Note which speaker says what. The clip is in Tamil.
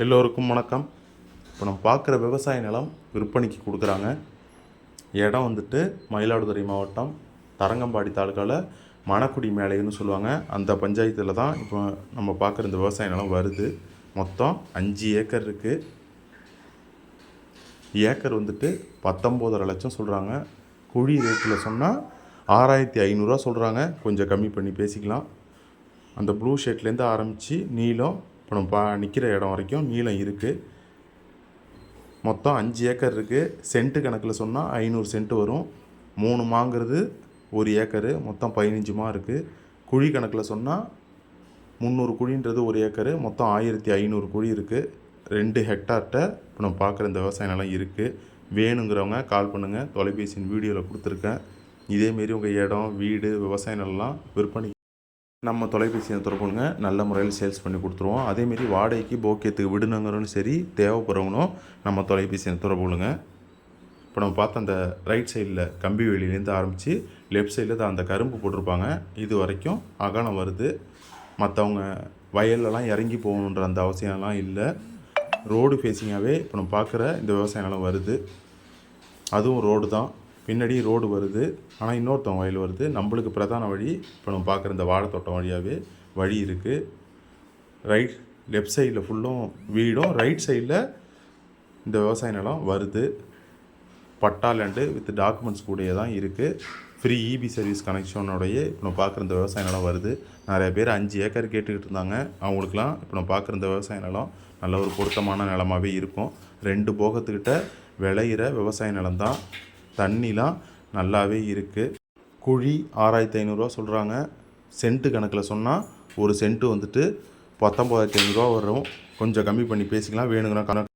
Speaker 1: எல்லோருக்கும் வணக்கம். இப்போ நம்ம பார்க்குற விவசாய நிலம் விற்பனைக்கு கொடுக்குறாங்க. இடம் வந்துட்டு மயிலாடுதுறை மாவட்டம் தரங்கம்பாடி தாலுக்காவில் மணக்குடி மேலைன்னு சொல்லுவாங்க. அந்த பஞ்சாயத்தில் தான் இப்போ நம்ம பார்க்குற இந்த விவசாய நிலம் வருது. மொத்தம் அஞ்சு ஏக்கர் இருக்குது ஏக்கர் வந்துட்டு பத்தொம்போதரை லட்சம் சொல்கிறாங்க குழி ரேட்டில் சொன்னால் ஆறாயிரத்தி ஐநூறுரூவா சொல்கிறாங்க கொஞ்சம் கம்மி பண்ணி பேசிக்கலாம். அந்த ப்ளூ ஷர்ட்லேருந்து ஆரம்பித்து நீளம் இப்போ நம்ம பா நிற்கிற இடம் வரைக்கும் நீளம் இருக்குது மொத்தம் அஞ்சு ஏக்கர் இருக்குது சென்ட்டு கணக்கில் சொன்னால் ஐநூறு சென்ட் வரும். மூணு மாங்கிறது ஒரு ஏக்கரு. மொத்தம் பதினஞ்சு மா இருக்குது குழி கணக்கில் சொன்னால் முந்நூறு குழின்றது ஒரு ஏக்கரு. மொத்தம் ஆயிரத்தி ஐநூறு குழி இருக்குது ரெண்டு ஹெக்டார்கிட்ட இப்போ நம்ம பார்க்குற இந்த விவசாய நிலம் இருக்குது வேணுங்கிறவங்க கால் பண்ணுங்கள் தொலைபேசியின் வீடியோவில் கொடுத்துருக்கேன். இதேமாரி உங்கள் இடம் வீடு விவசாய நிலம்லாம் விற்பனை நம்ம தொலைபேசியை தொடர்புங்க நல்ல முறையில் சேல்ஸ் பண்ணி கொடுத்துருவோம். அதேமாரி வாடகைக்கு போக்கியத்துக்கு விடுனுங்கிறவனும் சரி தேவைப்படுறவங்களும் நம்ம தொலைபேசியை தொடர்புங்க இப்போ நம்ம பார்த்த அந்த ரைட் சைடில் கம்பி வெளியிலேருந்து ஆரம்பித்து லெஃப்ட் சைடில் தான் அந்த கரும்பு போட்டிருப்பாங்க. இது வரைக்கும் அகலம் வருது. மற்றவங்க வயல்லலாம் இறங்கி போகணுன்ற அந்த அவசியம்லாம் இல்லை. ரோடு ஃபேஸிங்காகவே இப்போ நம்ம பார்க்குற இந்த விவசாய நிலம் வருது. அதுவும் ரோடு தான். பின்னாடி ரோடு வருது ஆனால் இன்னொருத்தவங்க வயல் வருது. நம்மளுக்கு பிரதான வழி இப்போ நம்ம பார்க்குற இந்த வாழைத்தோட்டம் வழியாகவே வழி இருக்குது ரைட் லெஃப்ட் சைடில் ஃபுல்லும் வீடும் ரைட் சைடில் இந்த விவசாய நிலம் வருது. பட்டா லேண்டு வித் டாக்குமெண்ட்ஸ் கூடயே தான் இருக்குது ஃப்ரீ இபி சர்வீஸ் கனெக்ஷனோடைய இப்போ நம்ம பார்க்குற இந்த விவசாய நிலம் வருது. நிறைய பேர் அஞ்சு ஏக்கர் கேட்டுக்கிட்டு இருந்தாங்க. அவங்களுக்குலாம் இப்போ நம்ம பார்க்குற இந்த விவசாய நிலம் நல்ல ஒரு பொருத்தமான நிலமாகவே இருக்கும். ரெண்டு போகத்துக்கிட்ட விளையிற விவசாய நிலம் தான் தண்ணிலாம் நல்லாவே இருக்குது குழி ஆறாயிரத்தி ஐநூறுரூவா சொல்கிறாங்க சென்ட்டு கணக்கில் சொன்னால் ஒரு சென்ட்டு வந்துட்டு பத்தொம்பதாயிரத்தி ஐநூறுரூவா வரும். கொஞ்சம் கம்மி பண்ணி பேசிக்கலாம். வேணுங்கிற கணக்கு